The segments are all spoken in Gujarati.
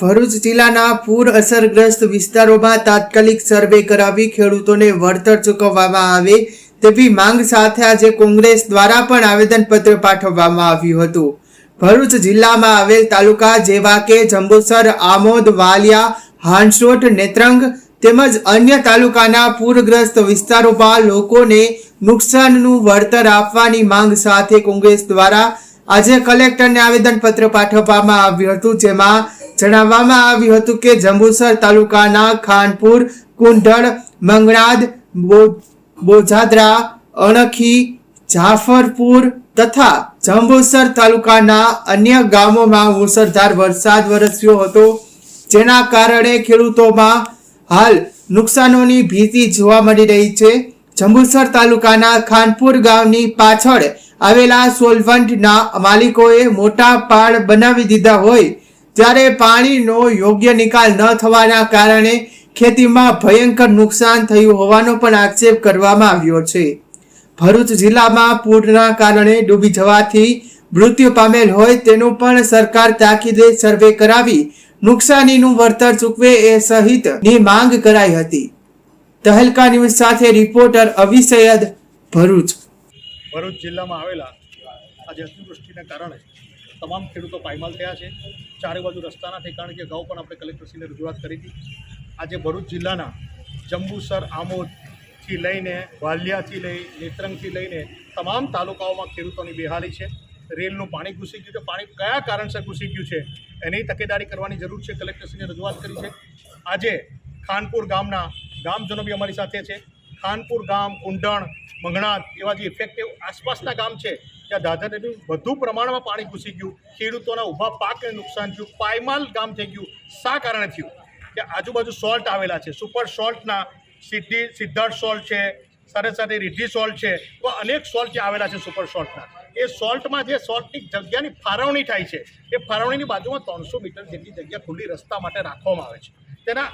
ભરૂચ જિલ્લાના પૂર અસરગ્રસ્ત વિસ્તારોમાં તાત્કાલિક સર્વે કરાવી ખેડૂતોને વળતર ચૂકવવામાં આવે તેવી માંગ સાથે આજે કોંગ્રેસ દ્વારા પણ આવેદનપત્ર પાઠવવામાં આવ્યું હતું. ભરૂચ જિલ્લામાં આવેલ તાલુકા જેવા કે જંબુસર, આમોદ, વાલિયા, હાંસોટ, નેત્રંગ તેમજ અન્ય તાલુકાના પૂરગ્રસ્ત વિસ્તારોમાં લોકોને નુકસાનનું વળતર આપવાની માંગ સાથે કોંગ્રેસ દ્વારા આજે કલેક્ટરને આવેદનપત્ર પાઠવવામાં આવ્યું હતું, જેમાં જણાવવામાં આવ્યું હતું કે જંબુસર તાલુકાના ખાનપુર, કુંઢળ, મંગળાદ બોજાદરા, અણખી, જાફરપુર તથા જંબુસર તાલુકાના અન્ય ગામોમાં મુસળધાર વરસાદ વરસ્યો હતો, જેના કારણે ખેડૂતોમાં હાલ નુકસાનોની ભીતિ જોવા મળી રહી છે. જંબુસર તાલુકાના ખાનપુર ગામની પાછળ આવેલા સોલવન્ટના માલિકોએ મોટા પાળ બનાવી દીધા હોય ત્યારે પાણીનો યોગ્ય નિકાલ ન થવાના કારણે ખેતીમાં ભયંકર નુકસાન થયું હોવાનો પણ આક્ષેપ કરવામાં આવ્યો છે. ભરૂચ જિલ્લામાં પૂરના કારણે ડૂબી જવાથી મૃત્યુ પામેલ હોય તેનું પણ સરકાર તાકીદે સર્વે કરાવી નુકસાનીનું વળતર ચૂકવે એ સહિતની માંગ કરાઈ હતી. તહેલકા ન્યૂઝ સાથે રિપોર્ટર અવી ભરૂચ. ભરૂચ જિલ્લામાં આવેલા આજે અતિવૃષ્ટિને કારણે તમામ ખેડૂતો પાયમાલ થયા છે. ચારે બાજુ રસ્તા નથી કારણ કે અગાઉ પણ આપણે કલેક્ટરશ્રીને રજૂઆત કરી હતી. આજે ભરૂચ જિલ્લાના જંબુસર, આમોદથી લઈને વાલિયાથી લઈ નેત્રંગથી લઈને તમામ તાલુકાઓમાં ખેડૂતોની બેહાલી છે. રેલનું પાણી ઘૂસી ગયું છે. પાણી કયા કારણસર ઘૂસી ગયું છે એની તકેદારી કરવાની જરૂર છે. કલેક્ટરશ્રીને રજૂઆત કરી છે. આજે ખાનપુર ગામના ગામજનો બી અમારી સાથે છે. ખાનપુર ગામ, કુંડણ મંગણાત એવા જે ઇફેક્ટિવ આસપાસના ગામ છે, ત્યાં દાદા નદીનું વધુ પ્રમાણમાં પાણી ઘૂસી ગયું. ખેડૂતોના ઊભા પાકને નુકસાન થયું. પાયમાલ ગામ થઈ ગયું. શા કારણે થયું? કે આજુબાજુ સોલ્ટ આવેલા છે. સુપર સોલ્ટના સિદ્ધિ સિદ્ધાર્થ સોલ્ટ છે. સાથે સાથે રિદ્ધિ સોલ્ટ છે. એવા અનેક સોલ્ટ જે આવેલા છે સુપર સોલ્ટના. એ સોલ્ટમાં જે સોલ્ટની જગ્યાની ફાળવણી થાય છે, એ ફાળવણીની બાજુમાં ત્રણસો મીટર જેટલી જગ્યા ખુલ્લી રસ્તા માટે રાખવામાં આવે છે. તેના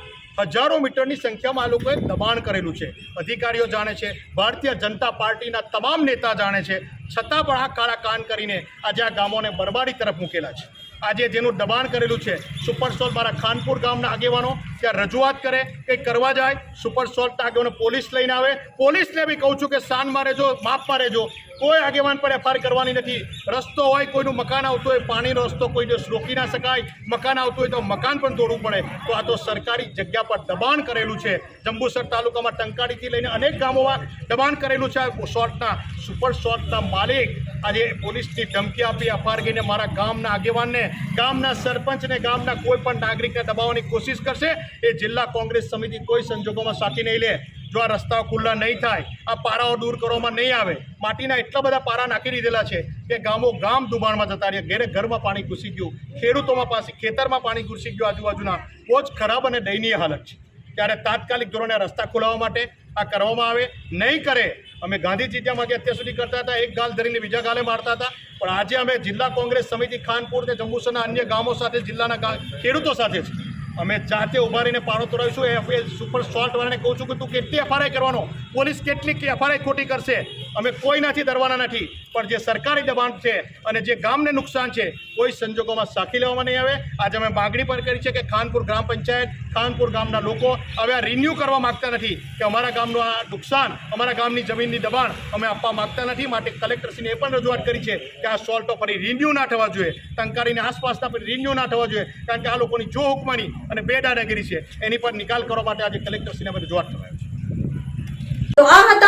હજારો મીટરની સંખ્યામાં આ લોકોએ દબાણ કરેલું છે. અધિકારીઓ જાણે છે, ભારતીય જનતા પાર્ટીના તમામ નેતા જાણે છે, છતાં પણ આ કાળા કાન કરીને આજે આ ગામોને બરબાડી તરફ મૂકેલા છે. આજે જેનું દબાણ કરેલું છે સુપર સોલ્ટ મારા ખાનપુર ગામના આગેવાનો ત્યાં રજૂઆત કરે કંઈક કરવા જાય સુપર સોલ્ટ આગેવાનો પોલીસ લઈને આવે. પોલીસને બી કહું છું કે શાનમાં રહેજો માપમાં રહેજો કોઈ આગેવાન પર એફઆઈઆર કરવાની નથી. રસ્તો હોય, કોઈનું મકાન આવતું હોય, પાણીનો રસ્તો કોઈ દિવસ રોકી ના શકાય. મકાન આવતું હોય તો મકાન પણ તોડવું પડે. તો આ તો સરકારી જગ્યા પર દબાણ કરેલું છે. જંબુસર તાલુકામાં ટંકાડીથી લઈને અનેક ગામોમાં દબાણ કરેલું છે શોર્ટના સુપર શોર્ટના માલિક. આજે પોલીસની ધમકી આપી ગઈને મારા ગામના આગેવાનને, ગામના સરપંચને, ગામના કોઈ પણ નાગરિકને દબાવવાની કોશિશ કરશે. એ જિલ્લા કોંગ્રેસ સમિતિ કોઈ સંજોગોમાં સાથી નહીં લે. જો આ રસ્તાઓ ખુલ્લા નહીં થાય, આ પારાઓ દૂર કરવામાં નહીં આવે, માટીના એટલા બધા પારા નાખી દીધેલા છે કે ગામો ગામ દુબાણમાં જતા રહ્યા. ઘેરે ઘરમાં પાણી ઘૂસી ગયું, ખેડૂતોમાં પાસે, ખેતરમાં પાણી ઘૂસી ગયું આજુબાજુના. બહુ જ ખરાબ અને દયનીય હાલત છે. ત્યારે તાત્કાલિક ધોરણે રસ્તા ખોલાવવા માટે આ કરવામાં આવે. નહીં કરે, અમે ગાંધી ચીટિયામાં જે અત્યાર સુધી કરતા હતા, એક ગાલ ધરીને બીજા ગાલે મારતા હતા. પણ આજે અમે જિલ્લા કોંગ્રેસ સમિતિ ખાનપુર ને જંબુસરના અન્ય ગામો સાથે, જિલ્લાના ખેડૂતો સાથે છે અમે જાતે ઊભા રહીને પાડો તોડાવીશું. એ સુપર સોલ્ટ વાળાને કહું છું કે તું કેટલી એફઆરઆઈ કરવાનો? પોલીસ કેટલી એફઆરઆઈ ખોટી કરશે? અમે કોઈનાથી ડરવાના નથી. પણ જે સરકારી દબાણ છે અને જે ગામને નુકસાન છે, કોઈ સંજોગોમાં સાખી લેવામાં નહીં આવે. આજે અમે માગણી પણ કરી છે કે ખાનપુર ગ્રામ પંચાયત, ખાનપુર ગામના લોકો હવે આ રિન્યૂ કરવા માગતા નથી કે અમારા ગામનું આ નુકસાન, અમારા ગામની જમીનની દબાણ અમે આપવા માગતા નથી. માટે કલેક્ટરશ્રીને એ પણ રજૂઆત કરી છે કે આ સોલ્ટો ફરી રિન્યૂ ના થવા જોઈએ. ટંકારીની આસપાસના પર રિન્યૂ ના થવા જોઈએ. કારણ કે આ લોકોની જો હુકમાની અને બેદાદાગીરી છે, એની પર નિકાલ કરવા માટે આજે કલેક્ટરશ્રીને અમે રજૂઆત કરાવી છે. તો આ હતા